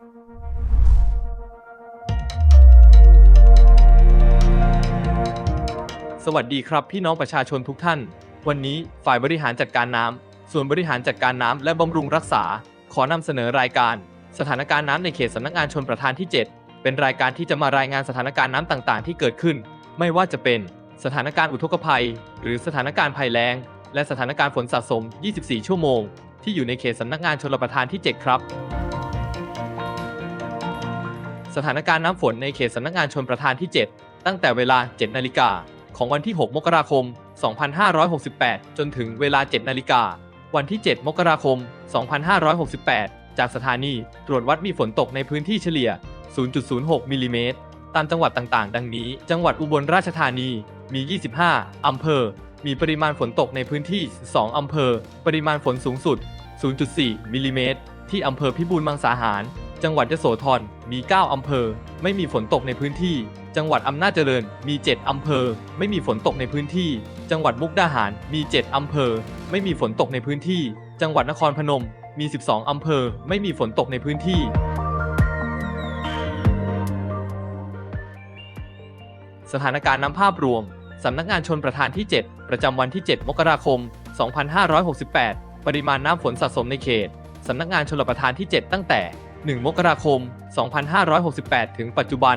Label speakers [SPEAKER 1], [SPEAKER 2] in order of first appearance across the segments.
[SPEAKER 1] สวัสดีครับพี่น้องประชาชนทุกท่าน วันนี้ฝ่ายบริหารจัดการน้ำส่วนบริหารจัดการน้ำและบำรุงรักษา ขอนำเสนอรายการ สถานการณ์น้ำในเขตสำนักงานชนประทานที่ 7 เป็นรายการที่จะมารายงานสถานการณ์น้ำต่างๆ ที่เกิดขึ้น ไม่ว่าจะเป็นสถานการณ์อุทกภัย หรือสถานการณ์ภัยแล้ง และสถานการณ์ฝนสะสม 24 ชั่วโมง ที่อยู่ในเขตสำนักงานชนประทานที่ 7 ครับ สถานการณ์น้ำฝนในเขตสำนักงานชนประทานที่ 7 ตั้งแต่เวลา 7 นาฬิกา ของวันที่ 6 มกราคม 2568 จนถึงเวลา 7 นาฬิกา วันที่ 7 มกราคม 2568 จากสถานีตรวจวัดมีฝนตกในพื้นที่เฉลี่ย 0.06 มิลลิเมตร ตามจังหวัดต่างๆ ดังนี้ จังหวัดอุบลราชธานีมี 25 อำเภอ มีปริมาณฝนตกในพื้นที่ 2 อำเภอ ปริมาณฝนสูงสุด 0.4 มิลลิเมตร ที่อำเภอพิบูลมังสาหาร จังหวัดยโสธรมี 9 อำเภอ ไม่มีฝนตกในพื้นที่ จังหวัดอำนาจเจริญมี 7 อำเภอ ไม่มีฝนตกในพื้นที่ จังหวัดมุกดาหารมี 7 อำเภอ ไม่มีฝนตกในพื้นที่ จังหวัดนครพนมมี 12 อำเภอ ไม่มีฝนตกในพื้นที่ สถานการณ์น้ำภาพรวม สำนักงานชนประทานที่ 7 ประจำวันที่ 7 มกราคม 2568 ปริมาณน้ำฝนสะสมในเขต สำนักงานชลประทานที่ 7 ตั้งแต่ 1 มกราคม 2568 ถึงปัจจุบัน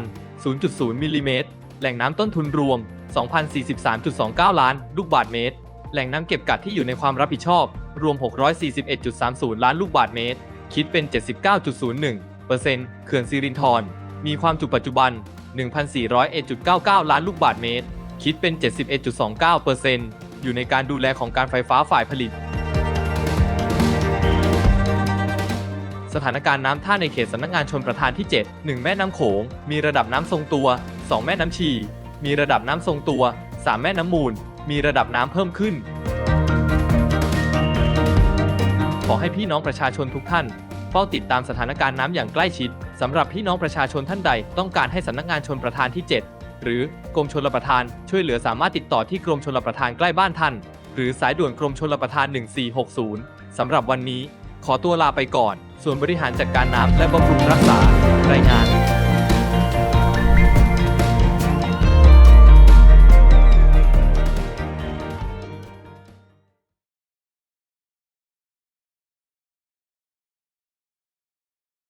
[SPEAKER 1] 0.0มิลลิเมตร แหล่งน้ำต้นทุนรวม 2,043.29 ล้านลูกบาศก์เมตร แหล่งน้ำเก็บกักที่อยู่ในความรับผิดชอบ รวม 641.30 ล้านลูกบาศก์เมตร คิดเป็น 79.01%เปอร์เซ็นต์เขื่อนสิรินธร มีความจุปัจจุบัน 1,401.99 ล้านลูกบาศก์เมตร คิดเป็น 71.29%อยู่ในการดูแลของการไฟฟ้าฝ่ายผลิต สถานการณ์น้ำท่าในเขตสำนักงานชนประทานที่ 7 1 แม่น้ำโขง มีระดับน้ำทรงตัว 2 แม่น้ำชี มีระดับน้ำทรงตัว 3 แม่น้ำมูล มีระดับน้ำเพิ่มขึ้น ขอให้พี่น้องประชาชนทุกท่านเฝ้าติดตามสถานการณ์น้ำอย่างใกล้ชิดสำหรับพี่น้องประชาชนท่านใด ต้องการให้สำนักงานชนประทานที่ 7 หรือกรมชลประทานช่วยเหลือสามารถติดต่อที่กรมชลประทานใกล้บ้านท่าน หรือสายด่วนกรมชลประทาน 1460สำหรับวันนี้ ขอตัวลาไปก่อน ส่วนบริหารจัดการน้ำและบำรุงรักษารายงาน